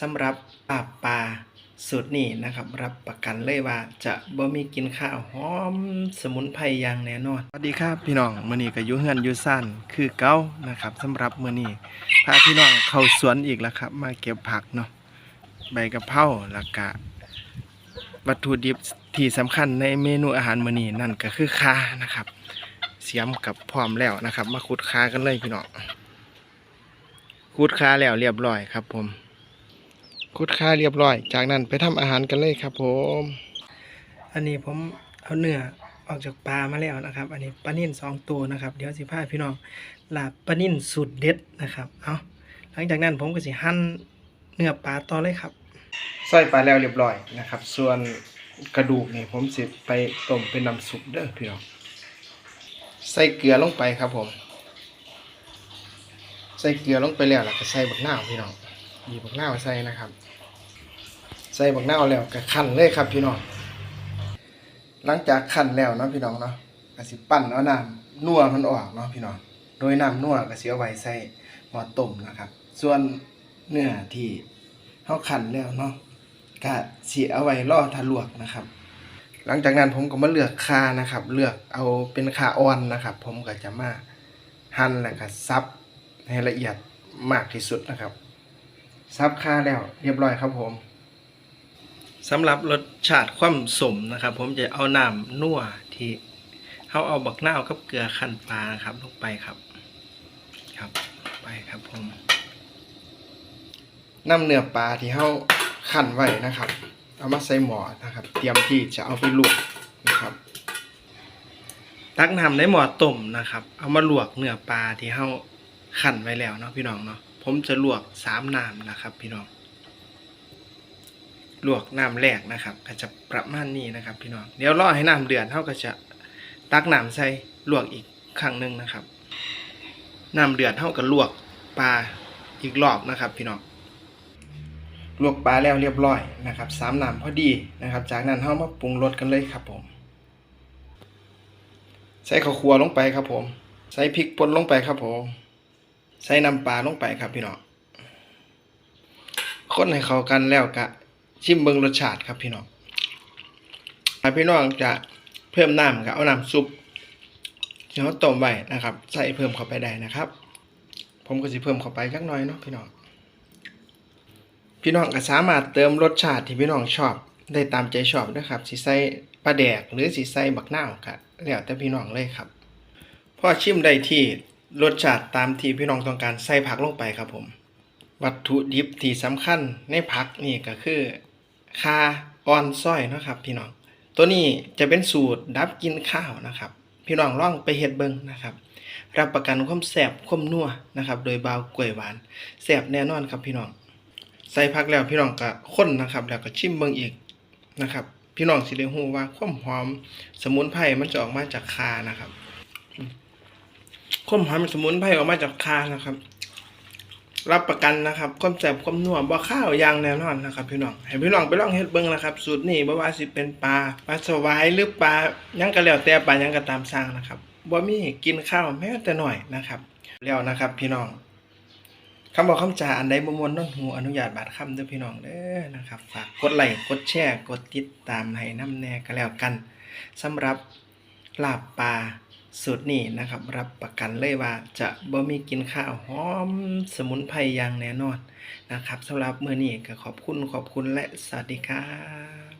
สำหรับปลาปลาสูตรนี้นะครับ รับประกันเลยว่าจะบ่มีกินข้าวหอมสมุนไพรอย่างแน่นอนสวัสดีครับพี่น้องมื้อนี้ก็อยู่เฮือนอยู่ซ่านคือเก่านะครับสำหรับมื้อนี้พาพี่น้องเข้าสวนอีกแล้วครับ มาเก็บผักเนาะใบกะเพราแล้วก็วัตถุดิบที่สำคัญในเมนูอาหารมื้อนี้นั่นก็คือขานะครับ เสียมกับพร้อมแล้วนะครับ มาขุดคากันเลยพี่น้องขุดคาแล้วเรียบร้อยครับผม ขุดคาเรียบร้อย จากนั้นไปทำอาหารกันเลยครับผม อันนี้ผมเอาเนื้อออกจากปลามาแล้วนะครับ อันนี้ปลานิ่นสองตัวนะครับ เดี๋ยวสิพาพี่น้องลาบปลานิ่นสูตรเด็ดนะครับ เอาหลังจากนั้นผมก็สิหั่นเนื้อปลาต่อเลยครับใส่ปลาแล้วเรียบร้อยนะครับ ส่วนกระดูกนี่ผมสิไปต้มเป็นน้ำซุปเด้อพี่น้อง ใส่เกลือลงไปครับผม ใส่เกลือลงไปแล้วแล้วก็ใส่บักนาวพี่น้อง บีบบักนาใส่นะครับ ใส่บักนาแล้วก็คั่นเลยครับพี่น้องหลังจากคั่นแล้วเนาะพี่น้องเนาะก็สิปั้นเอาน้ำนัวมันออกเนาะพี่น้องโดยน้ำนัวก็สิเอาไว้ใส่หม้อต้มนะครับ ส่วนเนื้อที่เฮาคั่นแล้วเนาะก็สิเอาไว้รอทะลวกนะครับ หลังจากนั้นผมก็มาเลือกคานะครับ เลือกเอาเป็นคาอ่อนนะครับ ผมก็จะมาหั่นแล้วก็ซับให้ละเอียดมากที่สุดนะครับ ซับคาแล้ว เรียบร้อยครับผมสำหรับรสชาติความสมนะครับ ผมจะเอาน้ำนัวที่เขาเอาบักนาวกับเกลือขั้นปลานะครับลงไปครับ ครับไปครับผมน้ำเนื้อปลาที่เขาขั้นไว้นะครับ เอามาใส่หม้อนะครับ เตรียมที่จะเอาไปลวกนะครับตักน้ำในหม้อต้มนะครับ เอามาลวกเนื้อปลาที่เฮาขั้นไว้แล้วเนาะพี่น้องเนาะ ผมจะลวกสามน้ำนะครับ พี่น้อง ลวกน้ำแรกนะครับ ก็จะประมาณนี้นะครับ พี่น้อง เดี๋ยวรอให้น้ำเดือดเฮาก็จะตักน้ำใส่ลวกอีกครั้งหนึ่งนะครับน้ำเดือดเท่ากับลวกปลาอีกรอบนะครับ พี่น้องลวกปลาแล้วเรียบร้อยนะครับสามน้ำพอดีนะครับ จากนั้นเรามาปรุงรสกันเลยครับผม ใส่ข้าวคั่วลงไปครับผม ใส่พริกป่นลงไปครับผม ใส่น้ำปลาลงไปครับพี่น้องคนให้เข้ากันแล้วกะ ชิมเบิงรสชาติครับพี่น้องถ้าพี่น้องจะเพิ่มน้ำก็เอาน้ำซุปที่เราต้มไว้นะครับ ใส่เพิ่มเข้าไปได้นะครับ ผมก็จะเพิ่มเข้าไปจักหน่อยเนาะพี่น้องพี่น้องก็สามารถเติมรสชาติที่พี่น้องชอบได้ตามใจชอบนะครับสิใส่ปลาแดกหรือสิใส่บักหน้าก็แล้วแต่พี่น้องเลยครับพอชิมได้ที่ รสชาติตามที่พี่น้องต้องการใส่ผักลงไปครับผม วัตถุดิบที่สำคัญในผักนี่ก็คือคาออนซ้อยนะครับ พี่น้อง ตัวนี้จะเป็นสูตรดับกินข้าวนะครับ พี่น้องลองไปเฮ็ดเบิงนะครับ รับประกันความแซ่บความนัวนะครับ โดยบาวกล้วยหวานแซ่บแน่นอนครับพี่น้อง ใส่ผักแล้วพี่น้องก็คนนะครับ แล้วก็ชิมเบิงอีกนะครับพี่น้องสิได้ฮู้ว่าความหอม สมุนไพรมันจะออกมาจากคานะครับ ความหอมสมุนไพรออกมาจากคานะครับ รับประกันนะครับความแซบความนัวบ่ข้าวย่างแน่นอนนะครับ พี่น้องให้พี่น้องไปลองเฮ็ดเบิ่งนะครับสูตรนี้บ่ว่าสิเป็นปลาปลาสวายหรือปลายังก็แล้วแต่ปลายังก็ตามสร้างนะครับบ่มีกินข้าวแม้แต่หน้อยนะครับแล้วนะครับ พี่น้องคำบอกคำจาอันใดบ่มวนน้นหูอนุญาตบาดคำเด้อพี่น้องเด้อนะครับฝากกดไลค์กดแชร์กดติดตามให้น้ำแน่ก็แล้วกันสำหรับลาบปลา สูตรนี้นะครับ รับประกันเลยว่าจะบ่มีกินข้าวหอมสมุนไพรอย่างแน่นอนนะครับสำหรับมื้อนี้ก็ขอบคุณขอบคุณและสวัสดีครับ